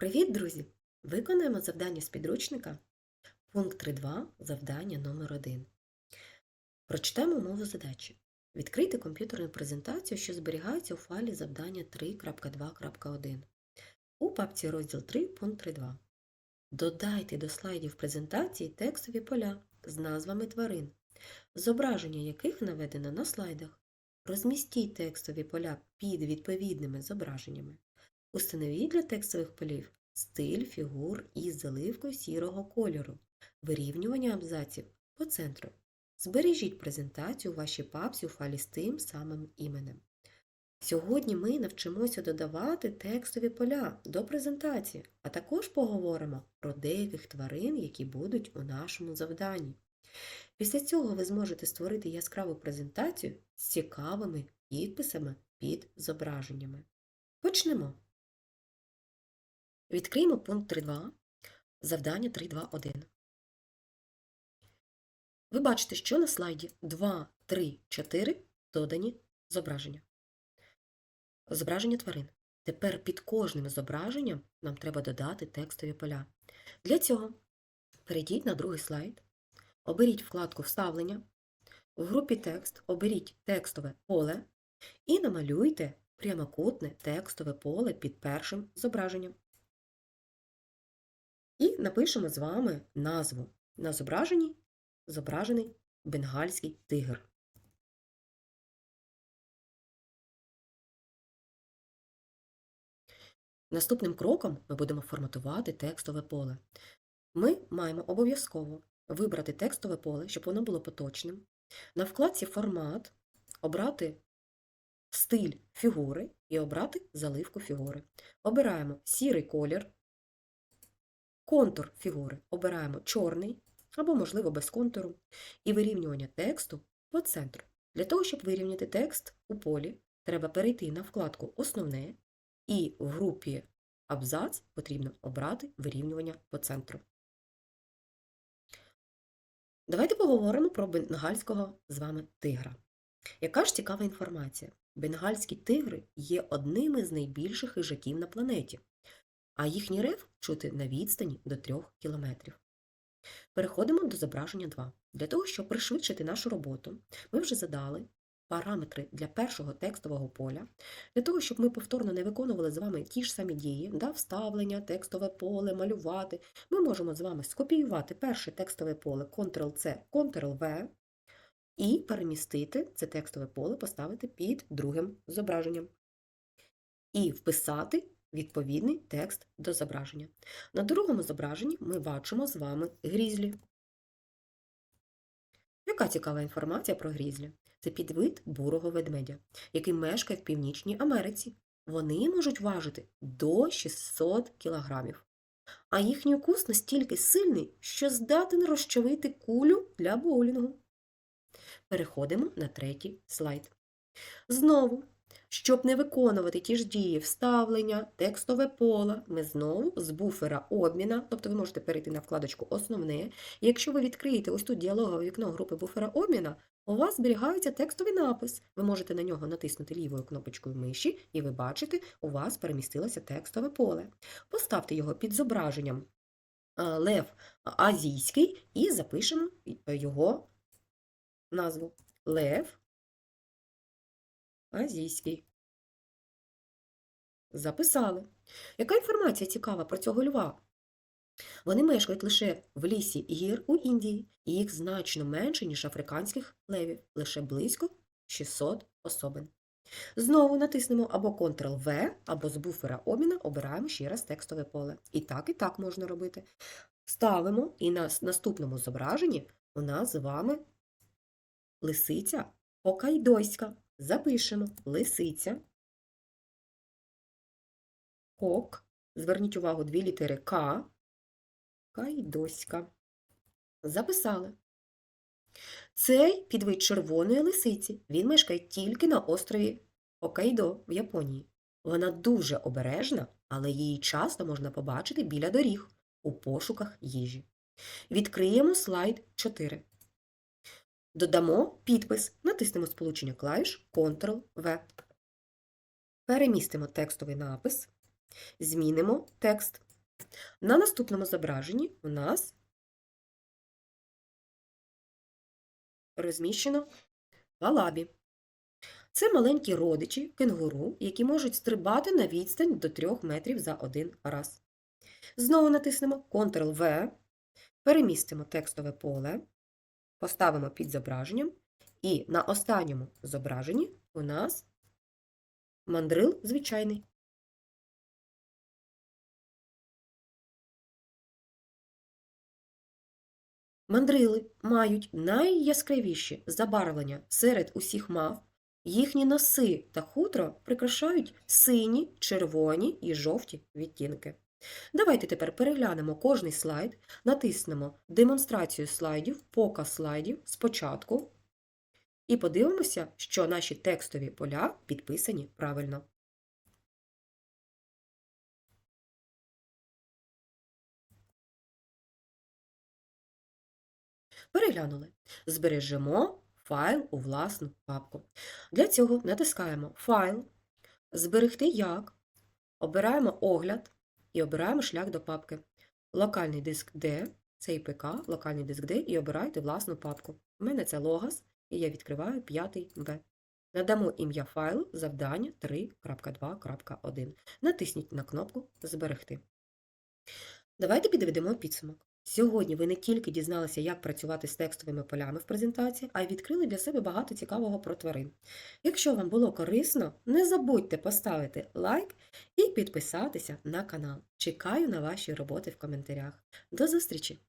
Привіт, друзі! Виконуємо завдання з підручника. Пункт 3.2. Завдання номер 1 Прочитаємо умову задачі. Відкрийте комп'ютерну презентацію, що зберігається у файлі завдання 3.2.1. У папці розділ 3, пункт 3.2. Додайте до слайдів презентації текстові поля з назвами тварин, зображення яких наведено на слайдах. Розмістіть текстові поля під відповідними зображеннями. Установіть для текстових полів стиль фігур із заливкою сірого кольору, вирівнювання абзаців по центру. Збережіть презентацію у вашій папці у файлі з тим самим іменем. Сьогодні ми навчимося додавати текстові поля до презентації, а також поговоримо про деяких тварин, які будуть у нашому завданні. Після цього ви зможете створити яскраву презентацію з цікавими підписами під зображеннями. Почнемо. Відкриємо пункт 3.2, завдання 3.2.1. Ви бачите, що на слайді 2, 3, 4 додані зображення. Зображення тварин. Тепер під кожним зображенням нам треба додати текстові поля. Для цього перейдіть на другий слайд, оберіть вкладку Вставлення, в групі Текст оберіть текстове поле і намалюйте прямокутне текстове поле під першим зображенням. І напишемо з вами назву. На зображенні зображений бенгальський тигр. Наступним кроком ми будемо форматувати текстове поле. Ми маємо обов'язково вибрати текстове поле, щоб воно було поточним. На вкладці Формат обрати стиль фігури і обрати заливку фігури. Обираємо сірий колір, контур фігури обираємо чорний або, можливо, без контуру, і вирівнювання тексту по центру. Для того, щоб вирівняти текст у полі, треба перейти на вкладку Основне і в групі Абзац потрібно обрати вирівнювання по центру. Давайте поговоримо про бенгальського з вами тигра. Яка ж цікава інформація? Бенгальські тигри є одним із найбільших хижаків на планеті, а їхній рев чути на відстані до 3 кілометрів. Переходимо до зображення 2. Для того, щоб пришвидшити нашу роботу, ми вже задали параметри для першого текстового поля. Для того, щоб ми повторно не виконували з вами ті ж самі дії, да, вставлення, текстове поле, малювати, ми можемо з вами скопіювати перше текстове поле Ctrl-C, Ctrl-V і перемістити це текстове поле, поставити під другим зображенням. І вписати відповідний текст до зображення. На другому зображенні ми бачимо з вами грізлі. Яка цікава інформація про грізлі? Це підвид бурого ведмедя, який мешкає в Північній Америці. Вони можуть важити до 600 кілограмів. А їхній укус настільки сильний, що здатен розчавити кулю для боулінгу. Переходимо на третій слайд. Знову щоб не виконувати ті ж дії вставлення, текстове поле, ми знову з буфера обміна, тобто ви можете перейти на вкладочку Основне. І якщо ви відкриєте ось тут діалогове вікно групи буфера обміна, у вас зберігається текстовий напис. Ви можете на нього натиснути лівою кнопочкою миші, і ви бачите, у вас перемістилося текстове поле. Поставте його під зображенням Лев Азійський і запишемо його назву Лев Азійський. Записали. Яка інформація цікава про цього льва? Вони мешкають лише в лісі гір у Індії, і їх значно менше, ніж африканських левів, лише близько 600 особин. Знову натиснемо або Ctrl-V, або з буфера обміна обираємо ще раз текстове поле. І так, і так можна робити. Ставимо, і на наступному зображенні у нас з вами лисиця Хокайдойська. Запишемо лисиця, кок, зверніть увагу дві літери К, кайдоська. Записали. Цей підвид червоної лисиці. Він мешкає тільки на острові Окайдо в Японії. Вона дуже обережна, але її часто можна побачити біля доріг у пошуках їжі. Відкриємо слайд 4. Додамо підпис, натиснемо сполучення клавіш Ctrl-V. Перемістимо текстовий напис, змінимо текст На наступному зображенні у нас розміщено валабі. Це маленькі родичі кенгуру, які можуть стрибати на відстань до 3 метрів за один раз. Знову натиснемо Ctrl-V, перемістимо текстове поле, поставимо під зображенням, і на останньому зображенні у нас мандрил звичайний. Мандрили мають найяскравіші забарвлення серед усіх мав. Їхні носи та хутро прикрашають сині, червоні і жовті відтінки. Давайте тепер переглянемо кожний слайд, натиснемо демонстрацію слайдів, показ слайдів спочатку і подивимося, що наші текстові поля підписані правильно. Переглянули. Збережемо файл у власну папку. Для цього натискаємо Файл, Зберегти як, обираємо огляд і обираємо шлях до папки. Локальний диск D, це ІПК, локальний диск D і обирайте власну папку. У мене це Logos, і я відкриваю 5 В. Надамо ім'я файлу завдання 3.2.1. Натисніть на кнопку Зберегти. Давайте підведемо підсумок. Сьогодні ви не тільки дізналися, як працювати з текстовими полями в презентації, а й відкрили для себе багато цікавого про тварин. Якщо вам було корисно, не забудьте поставити лайк і підписатися на канал. Чекаю на ваші роботи в коментарях. До зустрічі!